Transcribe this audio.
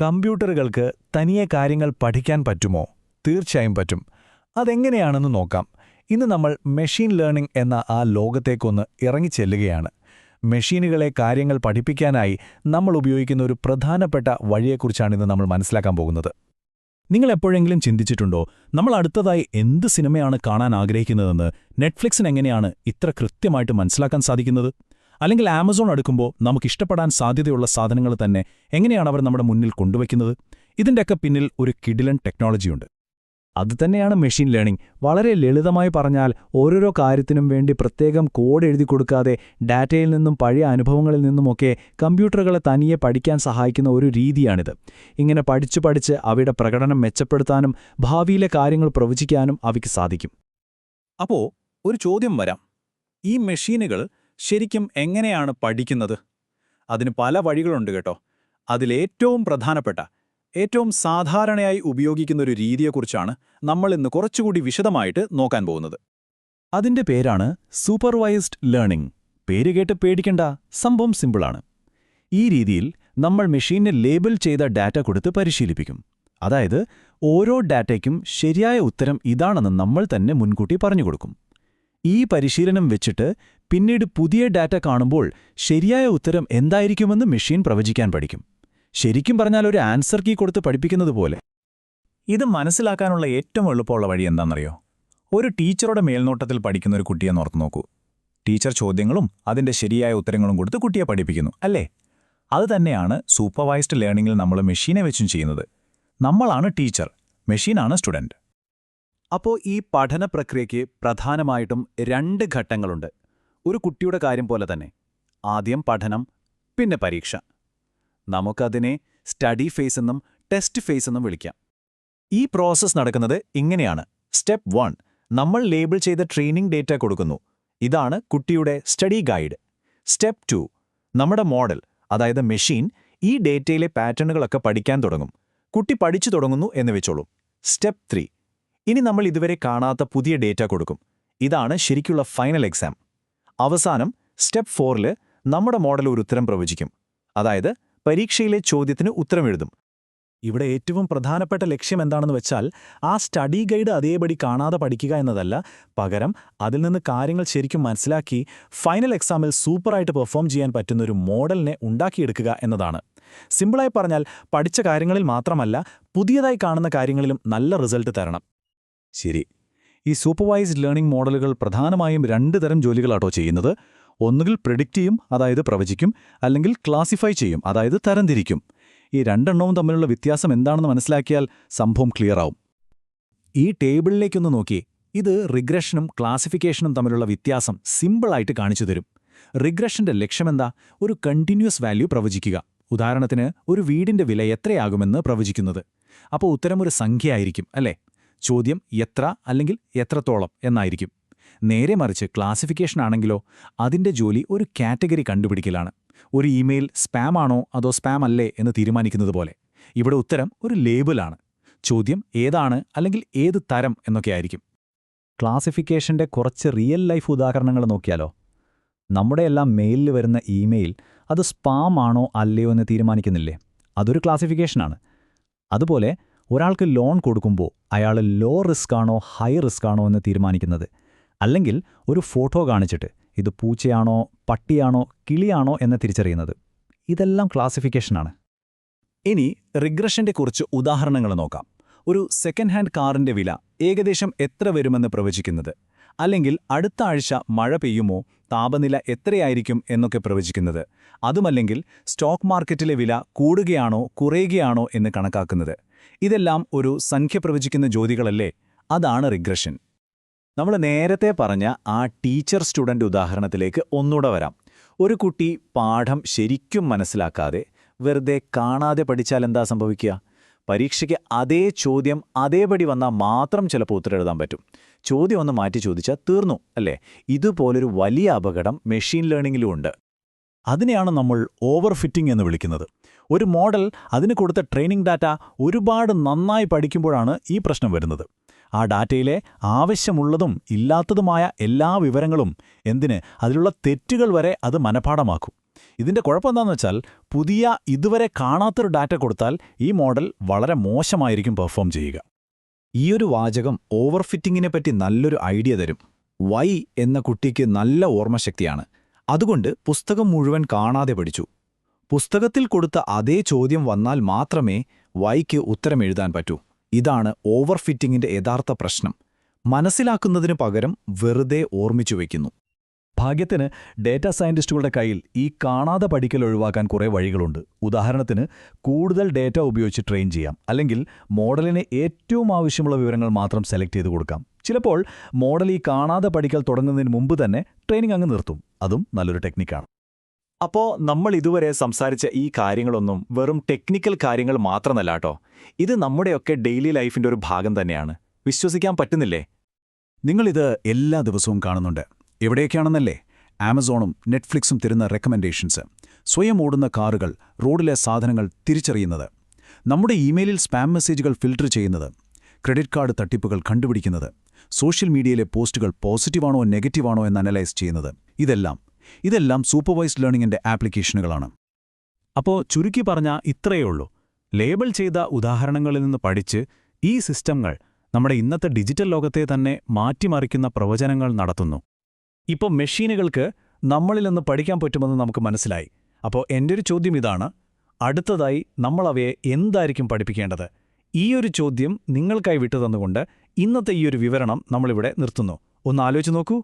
കമ്പ്യൂട്ടറുകൾക്ക് തനിയെ കാര്യങ്ങൾ പഠിക്കാൻ പറ്റുമോ? തീർച്ചയായും പറ്റും. അതെങ്ങനെയാണെന്ന് നോക്കാം. ഇന്ന് നമ്മൾ മെഷീൻ ലേണിംഗ് എന്ന ആ ലോകത്തേക്കൊന്ന് ഇറങ്ങിച്ചെല്ലുകയാണ് മെഷീനുകളെ കാര്യങ്ങൾ പഠിപ്പിക്കാനായി നമ്മൾ ഉപയോഗിക്കുന്ന ഒരു പ്രധാനപ്പെട്ട വഴിയെക്കുറിച്ചാണ് ഇന്ന് നമ്മൾ മനസ്സിലാക്കാൻ പോകുന്നത്. നിങ്ങൾ എപ്പോഴെങ്കിലും ചിന്തിച്ചിട്ടുണ്ടോ നമ്മൾ അടുത്തതായി എന്ത് സിനിമയാണ് കാണാൻ ആഗ്രഹിക്കുന്നതെന്ന്? നെറ്റ്ഫ്ലിക്സിന് എങ്ങനെയാണ് ഇത്ര കൃത്യമായിട്ട് മനസ്സിലാക്കാൻ സാധിക്കുന്നത്? അല്ലെങ്കിൽ ആമസോൺ അടുക്കുമ്പോൾ നമുക്ക് ഇഷ്ടപ്പെടാൻ സാധ്യതയുള്ള സാധനങ്ങൾ തന്നെ എങ്ങനെയാണ് അവർ നമ്മുടെ മുന്നിൽ കൊണ്ടുവയ്ക്കുന്നത്? ഇതിന്റെയൊക്കെ പിന്നിൽ ഒരു കിഡിലൻ ടെക്നോളജിയുണ്ട് അതുതന്നെയാണ് മെഷീൻ ലേണിംഗ് വളരെ ലളിതമായി പറഞ്ഞാൽ ഓരോരോ കാര്യത്തിനും വേണ്ടി പ്രത്യേകം കോഡ് എഴുതി കൊടുക്കാതെ ഡാറ്റയിൽ നിന്നും പഴയ അനുഭവങ്ങളിൽ നിന്നുമൊക്കെ കമ്പ്യൂട്ടറുകളെ തനിയെ പഠിക്കാൻ സഹായിക്കുന്ന ഒരു രീതിയാണിത്. ഇങ്ങനെ പഠിച്ചു പഠിച്ച് അവയുടെ പ്രകടനം മെച്ചപ്പെടുത്താനും ഭാവിയിലെ കാര്യങ്ങൾ പ്രവചിക്കാനും അവയ്ക്ക് സാധിക്കും. അപ്പോൾ ഒരു ചോദ്യം വരാം. ഈ മെഷീനുകൾ ശരിക്കും എങ്ങനെയാണ് പഠിക്കുന്നത്? അതിന് പല വഴികളുണ്ട് കേട്ടോ. അതിലേറ്റവും പ്രധാനപ്പെട്ട ഏറ്റവും സാധാരണയായി ഉപയോഗിക്കുന്ന ഒരു രീതിയെക്കുറിച്ചാണ് നമ്മൾ ഇന്ന് കുറച്ചുകൂടി വിശദമായിട്ട് നോക്കാൻ പോകുന്നത്. അതിന്റെ പേരാണ് സൂപ്പർവൈസ്ഡ് ലേണിംഗ്. പേര് കേട്ട് പേടിക്കണ്ട സംഭവം സിമ്പിളാണ്. ഈ രീതിയിൽ നമ്മൾ മെഷീനെ ലേബിൾ ചെയ്ത ഡാറ്റ കൊടുത്ത് പരിശീലിപ്പിക്കും. അതായത് ഓരോ ഡാറ്റയ്ക്കും ശരിയായ ഉത്തരം ഇതാണെന്ന് നമ്മൾ തന്നെ മുൻകൂട്ടി പറഞ്ഞുകൊടുക്കും ഈ പരിശീലനം വെച്ചിട്ട് പിന്നീട് പുതിയ ഡാറ്റ കാണുമ്പോൾ ശരിയായ ഉത്തരം എന്തായിരിക്കുമെന്ന് മെഷീൻ പ്രവചിക്കാൻ പഠിക്കും. ശരിക്കും പറഞ്ഞാൽ ഒരു ആൻസർ കീ കൊടുത്ത് പഠിപ്പിക്കുന്നത് പോലെ. ഇത് മനസ്സിലാക്കാനുള്ള ഏറ്റവും എളുപ്പമുള്ള വഴി എന്താണെന്നറിയോ? ഒരു ടീച്ചറുടെ മേൽനോട്ടത്തിൽ പഠിക്കുന്ന ഒരു കുട്ടിയെ നോർത്ത് നോക്കൂ. ടീച്ചർ ചോദ്യങ്ങളും അതിന്റെ ശരിയായ ഉത്തരങ്ങളും കൊടുത്ത് കുട്ടിയെ പഠിപ്പിക്കുന്നു അല്ലേ? അത് തന്നെയാണ് സൂപ്പർവൈസ്ഡ് ലേണിംഗിൽ നമ്മൾ മെഷീനെ വെച്ചും ചെയ്യുന്നത്. നമ്മളാണ് ടീച്ചർ മെഷീനാണ് സ്റ്റുഡന്റ് അപ്പോൾ ഈ പഠന പ്രക്രിയയ്ക്ക് പ്രധാനമായിട്ടും രണ്ട് ഘട്ടങ്ങളുണ്ട്. ഒരു കുട്ടിയുടെ കാര്യം പോലെ തന്നെ. ആദ്യം പഠനം പിന്നെ പരീക്ഷ. നമുക്കതിനെ സ്റ്റഡി ഫേസ് എന്നും ടെസ്റ്റ് ഫേസ് എന്നും വിളിക്കാം. ഈ പ്രോസസ്സ് നടക്കുന്നത് ഇങ്ങനെയാണ്. സ്റ്റെപ്പ് വൺ നമ്മൾ ലേബിൾ ചെയ്ത ട്രെയിനിംഗ് ഡേറ്റ കൊടുക്കുന്നു. ഇതാണ് കുട്ടിയുടെ സ്റ്റഡി ഗൈഡ്. സ്റ്റെപ്പ് ടു നമ്മുടെ മോഡൽ അതായത് മെഷീൻ ഈ ഡേറ്റയിലെ പാറ്റേണുകളൊക്കെ പഠിക്കാൻ തുടങ്ങും. കുട്ടി പഠിച്ചു തുടങ്ങുന്നു എന്ന് വെച്ചോളൂ. സ്റ്റെപ്പ് ത്രീ ഇനി നമ്മൾ ഇതുവരെ കാണാത്ത പുതിയ ഡേറ്റ കൊടുക്കും. ഇതാണ് ശരിക്കുള്ള ഫൈനൽ എക്സാം അവസാനം സ്റ്റെപ്പ് ഫോറിൽ നമ്മുടെ മോഡൽ ഒരു ഉത്തരം പ്രവചിക്കും. അതായത് പരീക്ഷയിലെ ചോദ്യത്തിന് ഉത്തരം എഴുതും. ഇവിടെ ഏറ്റവും പ്രധാനപ്പെട്ട ലക്ഷ്യം എന്താണെന്ന് വെച്ചാൽ ആ സ്റ്റഡി ഗൈഡ് അതേപടി കാണാതെ പഠിക്കുക എന്നതല്ല പകരം അതിൽ നിന്ന് കാര്യങ്ങൾ ശരിക്കും മനസ്സിലാക്കി ഫൈനൽ എക്സാമിൽ സൂപ്പറായിട്ട് പെർഫോം ചെയ്യാൻ പറ്റുന്ന ഒരു മോഡലിനെ ഉണ്ടാക്കിയെടുക്കുക എന്നതാണ്. സിമ്പിളായി പറഞ്ഞാൽ പഠിച്ച കാര്യങ്ങളിൽ മാത്രമല്ല പുതിയതായി കാണുന്ന കാര്യങ്ങളിലും നല്ല റിസൾട്ട് തരണം. ശരി. ഈ സൂപ്പർവൈസ്ഡ് ലേണിംഗ് മോഡലുകൾ പ്രധാനമായും രണ്ട് തരം ജോലികളാട്ടോ ചെയ്യുന്നത്. ഒന്നുകിൽ പ്രിഡിക്റ്റ് ചെയ്യും അതായത് പ്രവചിക്കും അല്ലെങ്കിൽ ക്ലാസിഫൈ ചെയ്യും അതായത് തരംതിരിക്കും. ഈ രണ്ടെണ്ണവും തമ്മിലുള്ള വ്യത്യാസം എന്താണെന്ന് മനസ്സിലാക്കിയാൽ സംഭവം ക്ലിയറാവും ഈ ടേബിളിലേക്കൊന്ന് നോക്കി. ഇത് റിഗ്രഷനും ക്ലാസിഫിക്കേഷനും തമ്മിലുള്ള വ്യത്യാസം സിമ്പിളായിട്ട് കാണിച്ചു തരും. റിഗ്രഷന്റെ ലക്ഷ്യമെന്താ? ഒരു കണ്ടിന്യൂസ് വാല്യൂ പ്രവചിക്കുക. ഉദാഹരണത്തിന് ഒരു വീടിന്റെ വില എത്രയാകുമെന്ന് പ്രവചിക്കുന്നത്. അപ്പോൾ ഉത്തരം ഒരു സംഖ്യയായിരിക്കും അല്ലേ? ചോദ്യം എത്ര അല്ലെങ്കിൽ എത്രത്തോളം എന്നായിരിക്കും. നേരെ മറിച്ച് ക്ലാസിഫിക്കേഷൻ ആണെങ്കിലോ അതിന്റെ ജോലി ഒരു കാറ്റഗറി കണ്ടുപിടിക്കലാണ്. ഒരു ഇമെയിൽ സ്പാം ആണോ അതോ സ്പാം അല്ലേ എന്ന് തീരുമാനിക്കുന്നത് പോലെ. ഇവിടെ ഉത്തരം ഒരു ലേബിളാണ് ചോദ്യം ഏതാണ് അല്ലെങ്കിൽ ഏത് തരം എന്നൊക്കെ ആയിരിക്കും. ക്ലാസിഫിക്കേഷന്റെ കുറച്ച് റിയൽ ലൈഫ് ഉദാഹരണങ്ങൾ നോക്കിയാലോ. നമ്മുടെയെല്ലാം മെയിലിൽ വരുന്ന ഇമെയിൽ അത് സ്പാം ആണോ അല്ലയോ എന്ന് തീരുമാനിക്കുന്നില്ലേ? അതൊരു ക്ലാസിഫിക്കേഷനാണ് അതുപോലെ ഒരാൾക്ക് ലോൺ കൊടുക്കുമ്പോൾ അയാൾ ലോ റിസ്ക് ആണോ ഹൈ റിസ്ക് ആണോ എന്ന് തീരുമാനിക്കുന്നത്. അല്ലെങ്കിൽ ഒരു ഫോട്ടോ കാണിച്ചിട്ട് ഇത് പൂച്ചയാണോ പട്ടിയാണോ കിളിയാണോ എന്ന് തിരിച്ചറിയുന്നത്. ഇതെല്ലാം ക്ലാസിഫിക്കേഷനാണ്. ഇനി റിഗ്രഷന്റെ കുറച്ച് ഉദാഹരണങ്ങൾ നോക്കാം. ഒരു സെക്കൻഡ് ഹാൻഡ് കാറിന്റെ വില ഏകദേശം എത്ര വരുമെന്ന് പ്രവചിക്കുന്നത്? അല്ലെങ്കിൽ അടുത്ത ആഴ്ച മഴ പെയ്യുമോ താപനില എത്രയായിരിക്കും എന്നൊക്കെ പ്രവചിക്കുന്നത്? അതുമല്ലെങ്കിൽ സ്റ്റോക്ക് മാർക്കറ്റിലെ വില കൂടുകയാണോ കുറയുകയാണോ എന്ന് കണക്കാക്കുന്നത്? ഇതെല്ലാം ഒരു സംഖ്യ പ്രവചിക്കുന്ന ജ്യോതികളല്ലേ? അതാണ് റിഗ്രഷൻ. നമ്മൾ നേരത്തെ പറഞ്ഞ ആ ടീച്ചർ സ്റ്റുഡന്റ് ഉദാഹരണത്തിലേക്ക് ഒന്നുകൂടെ വരാം. ഒരു കുട്ടി പാഠം ശരിക്കും മനസ്സിലാക്കാതെ വെറുതെ കാണാതെ പഠിച്ചാൽ എന്താ സംഭവിക്കുക? പരീക്ഷയ്ക്ക് അതേ ചോദ്യം അതേപടി വന്നാൽ മാത്രം ചിലപ്പോൾ ഉത്തരം എഴുതാൻ പറ്റും. ചോദ്യം ഒന്ന് മാറ്റി ചോദിച്ചാൽ തീർന്നു അല്ലേ? ഇതുപോലൊരു വലിയ അപകടം മെഷീൻ ലേണിംഗിലും ഉണ്ട്. അതിനെയാണ് നമ്മൾ ഓവർ ഫിറ്റിംഗ് എന്ന് വിളിക്കുന്നത്. ഒരു മോഡൽ അതിന് കൊടുത്ത ട്രെയിനിങ് ഡാറ്റ ഒരുപാട് നന്നായി പഠിക്കുമ്പോഴാണ് ഈ പ്രശ്നം വരുന്നത്. ആ ഡാറ്റയിലെ ആവശ്യമുള്ളതും ഇല്ലാത്തതുമായ എല്ലാ വിവരങ്ങളും എന്തിന് അതിലുള്ള തെറ്റുകൾ വരെ അത് മനഃപ്പാടമാക്കും ഇതിന്റെ കുഴപ്പമെന്താണെന്ന് വെച്ചാൽ പുതിയ ഇതുവരെ കാണാത്തൊരു ഡാറ്റ കൊടുത്താൽ ഈ മോഡൽ വളരെ മോശമായിരിക്കും പെർഫോം ചെയ്യുക. ഈ ഒരു വാചകം ഓവർഫിറ്റിങ്ങിനെ പറ്റി നല്ലൊരു ഐഡിയ തരും. വൈ എന്ന കുട്ടിക്ക് നല്ല ഓർമ്മശക്തിയാണ്. അതുകൊണ്ട് പുസ്തകം മുഴുവൻ കാണാതെ പഠിച്ചു. പുസ്തകത്തിൽ കൊടുത്ത അതേ ചോദ്യം വന്നാൽ മാത്രമേ വൈക്ക് ഉത്തരമെഴുതാൻ പറ്റൂ. ഇതാണ് ഓവർഫിറ്റിങ്ങിന്റെ യഥാർത്ഥ പ്രശ്നം. മനസ്സിലാക്കുന്നതിനു പകരം വെറുതെ ഓർമ്മിച്ചു വയ്ക്കുന്നു ഭാഗ്യത്തിന് ഡേറ്റാ സയന്റിസ്റ്റുകളുടെ കയ്യിൽ ഈ കാണാതെ പഠിക്കൽ ഒഴിവാക്കാൻ കുറേ വഴികളുണ്ട്. ഉദാഹരണത്തിന് കൂടുതൽ ഡേറ്റ ഉപയോഗിച്ച് ട്രെയിൻ ചെയ്യാം. അല്ലെങ്കിൽ മോഡലിന് ഏറ്റവും ആവശ്യമുള്ള വിവരങ്ങൾ മാത്രം സെലക്ട് ചെയ്ത് കൊടുക്കാം. ചിലപ്പോൾ മോഡൽ ഈ കാണാതെ പഠിക്കൽ തുടങ്ങുന്നതിന് മുമ്പ് തന്നെ ട്രെയിനിങ് അങ്ങ് നിർത്തും. അതും നല്ലൊരു ടെക്നിക്കാണ്. അപ്പോ നമ്മൾ ഇതുവരെ സംസാരിച്ച ഈ കാര്യങ്ങളൊന്നും വെറും ടെക്നിക്കൽ കാര്യങ്ങൾ മാത്രമല്ല കേട്ടോ. ഇത് നമ്മുടെയൊക്കെ ഡെയിലി ലൈഫിന്റെ ഒരു ഭാഗം തന്നെയാണ്. വിശ്വസിക്കാൻ പറ്റുന്നില്ലേ? നിങ്ങളിത് എല്ലാ ദിവസവും കാണുന്നുണ്ട്. എവിടെയൊക്കെയാണെന്നല്ലേ? ആമസോണും നെറ്റ്ഫ്ലിക്സും തരുന്ന റെക്കമെൻഡേഷൻസ് സ്വയം ഓടുന്ന കാറുകൾ റോഡിലെ സാധനങ്ങൾ തിരിച്ചറിയുന്നത്. നമ്മുടെ ഇമെയിലിൽ സ്പാം മെസ്സേജുകൾ ഫിൽട്ടർ ചെയ്യുന്നത്. ക്രെഡിറ്റ് കാർഡ് തട്ടിപ്പുകൾ കണ്ടുപിടിക്കുന്നത്. സോഷ്യൽ മീഡിയയിലെ പോസ്റ്റുകൾ പോസിറ്റീവാണോ നെഗറ്റീവാണോ എന്ന് അനലൈസ് ചെയ്യുന്നത്. ഇതെല്ലാം ഇതെല്ലാം സൂപ്പർവൈസ്ഡ് ലേണിംഗിന്റെ ആപ്ലിക്കേഷനുകളാണ്. അപ്പോൾ ചുരുക്കി പറഞ്ഞാൽ ഇത്രയേ ഉള്ളൂ. ലേബൽ ചെയ്ത ഉദാഹരണങ്ങളിൽ നിന്ന് പഠിച്ച് ഈ സിസ്റ്റങ്ങൾ നമ്മുടെ ഇന്നത്തെ ഡിജിറ്റൽ ലോകത്തെ തന്നെ മാറ്റിമറിക്കുന്ന പ്രവചനങ്ങൾ നടത്തുന്നു. ഇപ്പോൾ മെഷീനുകൾക്ക് നമ്മളിൽ നിന്ന് പഠിക്കാൻ പറ്റുമെന്ന് നമുക്ക് മനസ്സിലായി. അപ്പോൾ എന്റെ ഒരു ചോദ്യം ഇതാണ്. അടുത്തതായി നമ്മളവയെ എന്തായിരിക്കും പഠിപ്പിക്കേണ്ടത്? ഈ ഒരു ചോദ്യം നിങ്ങൾക്കായി വിട്ടുതന്നുകൊണ്ട് ഇന്നത്തെ ഈ ഒരു വിവരണം നമ്മളിവിടെ നിർത്തുന്നു. ഒന്ന് ആലോചിച്ച് നോക്കൂ.